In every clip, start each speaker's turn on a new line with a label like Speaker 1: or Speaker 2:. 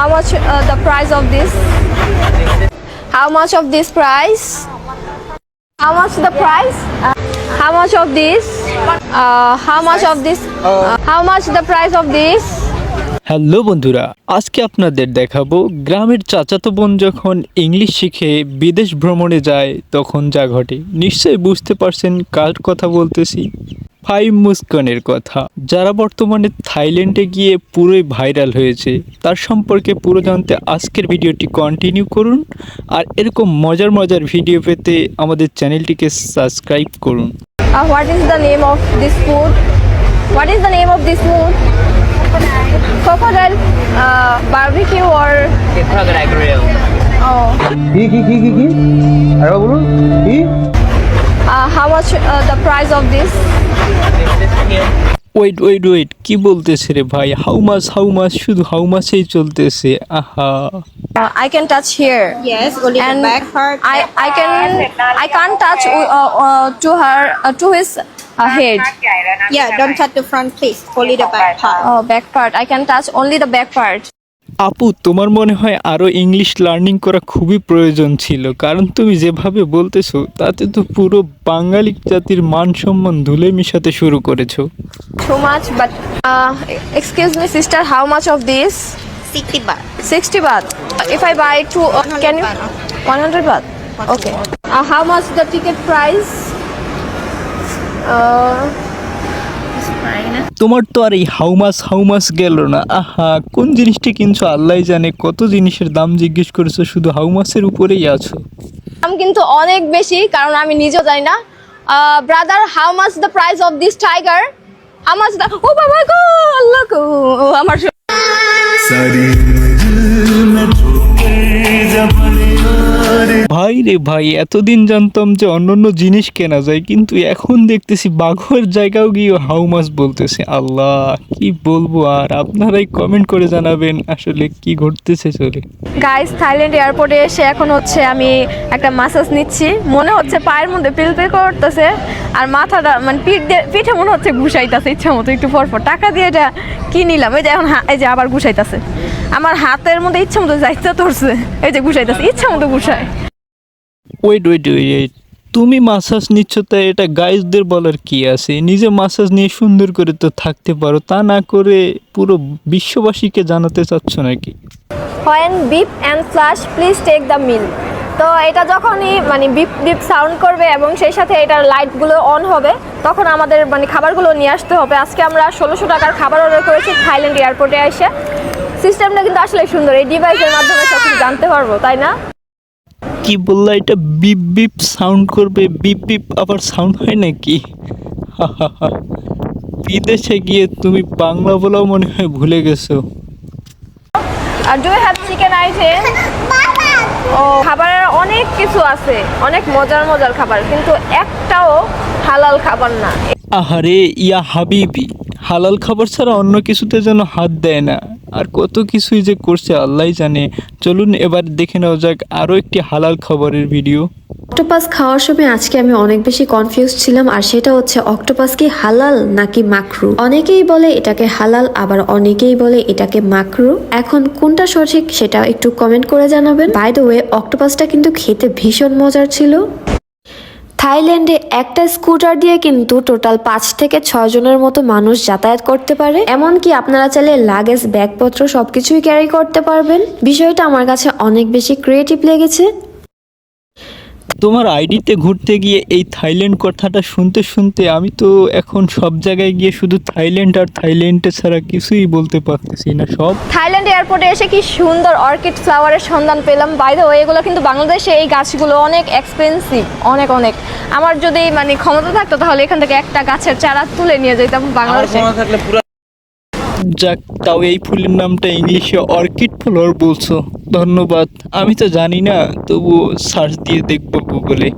Speaker 1: How much uh, the price of this? How much of this price? How much the price? Uh, how much of this? Uh, how much of this? Uh, how much the price of this?
Speaker 2: Hello বন্ধুরা, আজকে আপনাদের দেখাবো গ্রামের চাচাতো বোন যখন English শিখে বিদেশ ভ্রমণে যায়, তখন যা ঘটে নিশ্চয়ই বুঝতে পারছেন কার কথা বলতেছি ফাইভ মুস্কানের কথা, যারা বর্তমানে থাইল্যান্ডে গিয়ে পুরোই ভাইরাল হয়েছে, তার সম্পর্কে পুরো জানতে আজকের ভিডিওটি কন্টিনিউ করুন, আর এরকম মজার মজার ভিডিও পেতে আমাদের চ্যানেলটিকে সাবস্ক্রাইব করুন
Speaker 1: what is the name of this food? What is the name of this food? Crocodile uh, barbecue or
Speaker 3: crocodile grill.
Speaker 1: oh?
Speaker 4: কি কি কি কি আরে বলুন কি
Speaker 1: Uh, how much uh, the price of this?
Speaker 2: Wait wait wait কি বলতেছে রে ভাই হাউ মাছ হাউ মাছ শুধু হাউ মাছেই চলতেছে আহা
Speaker 1: Uh, I can touch here.
Speaker 5: Yes, only
Speaker 1: and
Speaker 5: the back part.
Speaker 1: I, I can I can't touch uh, uh, to her uh, to his uh, head.
Speaker 5: Yeah, don't touch the front, please. Only the back part.
Speaker 1: Oh, back part. I can touch only the back part.
Speaker 2: আপু তোমার মনে হয় আরও English learning করা খুবই প্রয়োজন ছিল কারণ তুমি যেভাবে বলতেছো তাতে তো পুরো বাঙালি জাতির মান সম্মান ধুলে মিশাতে শুরু করেছ
Speaker 1: much, but uh, excuse me, sister. How much of this?
Speaker 5: 60 baht.
Speaker 1: 60 baht. If I buy two, uh, can you? 100 baht. Okay. Uh, how much the ticket price?
Speaker 2: তোমার তো আর এই হাউ মাস হাউ গেল না। আহা কোন জিনিসটা কিনছো? আল্লাহ জানে কত জিনিসের দাম জিজ্ঞেস করেছ শুধু হাউ মাসের উপরেই আছো।
Speaker 1: দাম কিন্তু অনেক বেশি কারণ আমি নিজেও জানি না। Brother how much the price of this tiger how much the ও বাবা গো আল্লাহ গো আমার
Speaker 2: ভাই রে ভাই, এতদিন জানতাম যে অন্যান্য জিনিস কেনা যায়, কিন্তু এখন দেখতেছি বাঘর জায়গাও গিয়ে হাউ মাস বলতেছে। আল্লাহ, কি বলব আর? আপনারাই কমেন্ট করে জানাবেন আসলে কি ঘটতেছে চলে।
Speaker 1: গাইস থাইল্যান্ড এয়ারপোর্টে এসে এখন হচ্ছে আমি একটা মাসাজ নিচ্ছি। মনে হচ্ছে পায়ের মধ্যে পিল পিল করতেছে, আর মাথাটা মানে পিঠ মনে হচ্ছে ঘুষাইতেছে, ইচ্ছা মতো একটু পর পর টাকা দিয়ে এটা কি নিলাম? এই যে এখন এই যে আবার ঘুষাইতেছে। আমার হাতের মধ্যে ইচ্ছা মতো যাইতে ধরছে, এই যে ঘুষাইতেছে, ইচ্ছা মতো ঘুষায়।
Speaker 2: ওয়েট ওয়েট ওয়েট তুমি মাসাজ নিচ্ছ তাই এটা গাইজদের বলার কি আছে? নিজে মাসাজ নিয়ে সুন্দর করে তো থাকতে পারো, তা না করে পুরো বিশ্ববাসীকে জানাতে চাচ্ছ নাকি?
Speaker 1: When beep and flush please take the meal তো এটা যখনই মানে বিপ বিপ সাউন্ড করবে এবং সেই সাথে এটার লাইটগুলো অন হবে, তখন আমাদের মানে খাবারগুলো নিয়ে আসতে হবে। আজকে আমরা ষোলোশো টাকার খাবার অর্ডার করেছি থাইল্যান্ড এয়ারপোর্টে এসে। সিস্টেমটা কিন্তু আসলে সুন্দর, এই ডিভাইসের মাধ্যমে সব কিছু জানতে পারব, তাই না?
Speaker 2: কি বললা এটা বিপ বিপ সাউন্ড করবে বিপ বিপ আবার সাউন্ড হয় নাকি? বিদেশে গিয়ে তুমি বাংলা বলাও মনে হয় ভুলে গেছো।
Speaker 1: আর ডু হ্যাভ চিকেন আইটেম ও খাবারের অনেক কিছু আছে অনেক মজার মজার খাবার কিন্তু একটাও হালাল খাবার না।
Speaker 2: আহারে ইয়া হাবিবি হালাল খাবার ছাড়া অন্য কিছুতে যেন হাত দেয় না। আর কত কিছুই যে করছে আল্লাহ জানে। চলুন এবার দেখে নেওয়া যাক আরও একটি হালাল খাবারের ভিডিও।
Speaker 6: অক্টোপাস খাওয়ার সময় আজকে আমি অনেক বেশি কনফিউজ ছিলাম, আর সেটা হচ্ছে অক্টোপাস কি হালাল নাকি মাকরু? অনেকেই বলে এটাকে হালাল, আবার অনেকেই বলে এটাকে মাকরু। এখন কোনটা সঠিক সেটা একটু কমেন্ট করে জানাবেন। বাই দ্য ওয়ে অক্টোপাসটা কিন্তু খেতে ভীষণ মজার ছিল। থাইল্যান্ডে একটা স্কুটার দিয়ে কিন্তু টোটাল পাঁচ থেকে ছজনের জনের মতো মানুষ যাতায়াত করতে পারে। এমনকি আপনারা চাইলে লাগেজ, ব্যাগপত্র সবকিছুই ক্যারি করতে পারবেন। বিষয়টা আমার কাছে অনেক বেশি ক্রিয়েটিভ লেগেছে।
Speaker 2: তোমার আইডিতে ঘুরতে গিয়ে এই থাইল্যান্ড কথাটা শুনতে শুনতে আমি তো এখন সব জায়গায় গিয়ে শুধু থাইল্যান্ড আর থাইল্যান্ডে ছাড়া কিছুই বলতে পারতেছি না সব।
Speaker 1: থাইল্যান্ড এয়ারপোর্টে এসে কি সুন্দর অর্কিড ফ্লাওয়ারের সন্ধান পেলাম। বাইরে এগুলো কিন্তু বাংলাদেশে এই গাছগুলো অনেক এক্সপেন্সিভ অনেক অনেক। আমার যদি মানে ক্ষমতা থাকতো তাহলে এখান থেকে একটা গাছের চারা তুলে নিয়ে যেতাম বাংলাদেশে।
Speaker 3: থাকলে পুরো
Speaker 2: যাক তাও এই ফুলের নামটা ইংলিশে অর্কিড ফ্লাওয়ার বলছো ধন্যবাদ আমি তো জানি না তবু সার্চ দিয়ে দেখব গুগলে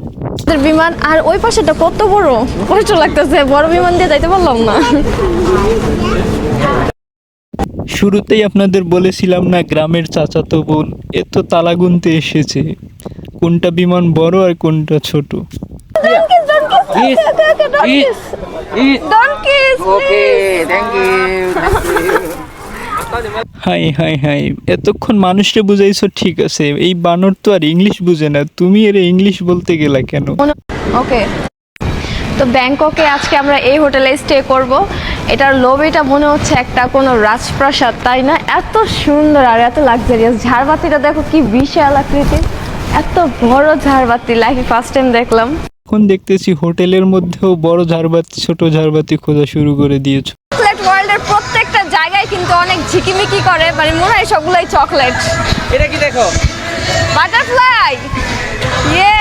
Speaker 1: বিমান আর ওই পাশেটা কত বড় কষ্ট লাগতেছে বড় বিমান দিয়ে যাইতে পারলাম না
Speaker 2: শুরুতেই আপনাদের বলেছিলাম না গ্রামের চাচাতো বোন এ তো তালা গুনতে এসেছে কোনটা বিমান বড় আর কোনটা ছোট
Speaker 3: Eat.
Speaker 1: Don't kiss,
Speaker 3: Okay, thank you.
Speaker 2: Hi hi hi. এতক্ষণ মানুষকে বুঝাইছো ঠিক আছে। এই বানর তো আর ইংলিশ বুঝে না। তুমি এর ইংলিশ বলতে গেলা কেন?
Speaker 1: ওকে তো ব্যাংককে আজকে আমরা এই হোটেলে স্টে করব। এটার লবিটা মনে হচ্ছে একটা কোনো রাজপ্রাসাদ তাই না? এত সুন্দর আর এত লাক্সারিয়াস ঝাড়বাতিটা দেখো কি বিশাল আকৃতির। এত বড় ঝাড়বাতি লাইফে ফার্স্ট টাইম দেখলাম।
Speaker 2: এখন দেখতেছি হোটেলের মধ্যেও বড় ঝাড়বাতি ছোট ঝাড়বাতি খোঁজা শুরু করে দিয়েছ।
Speaker 1: চকলেট ওয়ার্ল্ডের প্রত্যেকটা জায়গায় কিন্তু অনেক ঝিকিমিকি করে মানে মনে হয় সবগুলোই চকলেট।
Speaker 3: এটা কি দেখো?
Speaker 1: বাটারফ্লাই! ইয়ে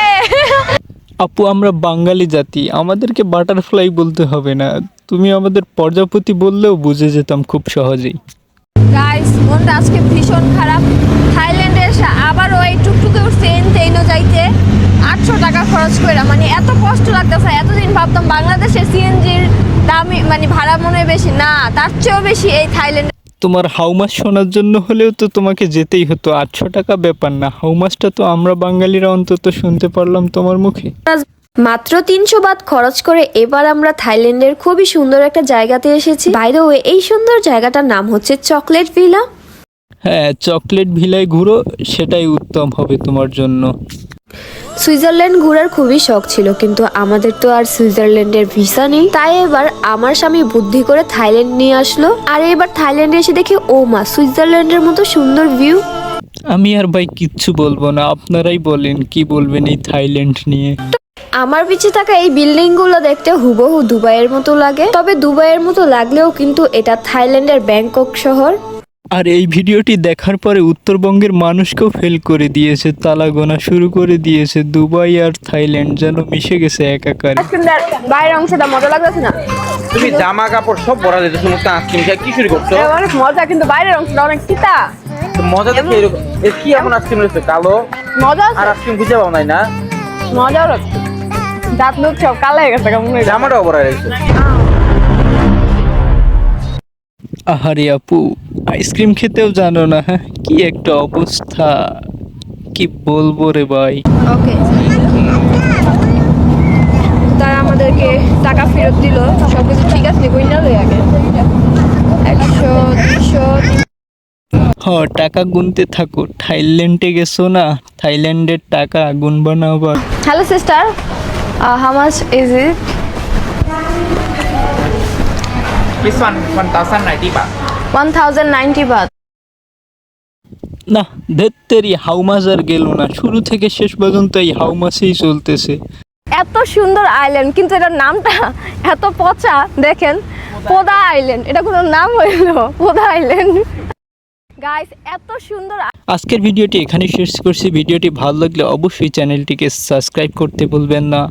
Speaker 2: আপু আমরা বাঙালি জাতি আমাদেরকে বাটারফ্লাই বলতে হবে না। তুমি আমাদের প্রজাপতি বললেও বুঝে যেতাম খুব সহজেই।
Speaker 1: গাইস মনটা আজকে ভীষণ খারাপ। থাইল্যান্ডে এসে আবারও এই টুকটুকে উঠছে এনতেইনো যাইতে। আটশো খরচ করে মানে এত কষ্ট লাগতেছে এতদিন ভাবতাম বাংলাদেশে সিএনজির দামি মানে ভাড়া মনে হয় বেশি। না তার চেয়েও বেশি এই থাইল্যান্ডে
Speaker 2: তোমার হাউমাস শোনার জন্য হলেও তো তোমাকে যেতেই হতো। আটশো টাকা ব্যাপার না হাউমাসটা তো আমরা বাঙালিরা অন্তত শুনতে পারলাম তোমার মুখে।
Speaker 6: মাত্র তিনশো বাদ খরচ করে এবার আমরা থাইল্যান্ডের খুবই সুন্দর একটা জায়গাতে এসেছি। বাইরে ওয়ে এই সুন্দর জায়গাটার নাম হচ্ছে চকলেট ভিলা।
Speaker 2: হ্যাঁ চকলেট ভিলায় ঘুরো সেটাই উত্তম হবে তোমার জন্য।
Speaker 6: সুইজারল্যান্ড ঘোরার খুবই শখ ছিল কিন্তু আমাদের তো আর সুইজারল্যান্ডের ভিসা নেই। তাই এবার আমার স্বামী বুদ্ধি করে থাইল্যান্ড নিয়ে আসলো। আর এবার থাইল্যান্ডে এসে দেখি ও মা সুইজারল্যান্ডের মতো সুন্দর ভিউ
Speaker 2: আমি আর ভাই কিচ্ছু বলব না আপনারাই বলেন কি বলবেন এই থাইল্যান্ড নিয়ে।
Speaker 6: আমার পিছে থাকা এই বিল্ডিংগুলো দেখতে হুবহু দুবাইয়ের মতো লাগে। তবে দুবাইয়ের মতো লাগলেও কিন্তু এটা থাইল্যান্ডের ব্যাংকক শহর।
Speaker 2: আর এই ভিডিওটি দেখার পরে উত্তরবঙ্গের মানুষকেও ফেল করে দিয়েছে তালা গোনা শুরু করে দিয়েছে দুবাই আর থাইল্যান্ড যেন মিশে গেছে একাকারে।
Speaker 1: বাইরের অংশটা মজা লাগতেছে না।
Speaker 3: তুমি জামা কাপড় সব ভরা দিতে সমস্ত আইসক্রিম খেয়ে কি শুরু করছ?
Speaker 1: অনেক মজা কিন্তু বাইরের অংশটা অনেক তিতা।
Speaker 3: মজা দেখে এরকম এ কি এমন আইসক্রিম রয়েছে? কালো?
Speaker 1: মজা
Speaker 3: আর আইসক্রিম খুঁজে পাও নাই না?
Speaker 1: মজাও লাগছে। দাঁত মুখ সব কালো হয়ে গেছে কেমন
Speaker 3: জামাটাও ভরা রয়েছে
Speaker 2: আহারে আপু আইসক্রিম খেতেও জানো না হ্যাঁ? কি একটা অবস্থা। কি বলব রে ভাই?
Speaker 1: ওকে। তারা আমাদেরকে টাকা ফেরত দিল। সব কিছু ঠিক আছে? কইনা লই আগে একশো দুশো।
Speaker 2: হ টাকা গুনতে থাকো। থাইল্যান্ডে গেছো না? থাইল্যান্ডের টাকা গুনবা না আবার।
Speaker 1: Hello sister how much is it
Speaker 3: This one? 1090 baht.
Speaker 1: One thousand ninety বাদ
Speaker 2: না ধেত্তেরি আর গেল না। শুরু থেকে শেষ পর্যন্ত এই হাউমাসেই চলতেছে।
Speaker 1: এত সুন্দর আইল্যান্ড কিন্তু এটার নামটা এত পচা দেখেন পোদা আইল্যান্ড এটা কোনো নাম হইল পোদা আইল্যান্ড গাইস এত সুন্দর
Speaker 2: আজকের ভিডিওটি এখানে শেষ করছি। ভিডিওটি ভালো লাগলে অবশ্যই চ্যানেলটিকে সাবস্ক্রাইব করতে ভুলবেন না।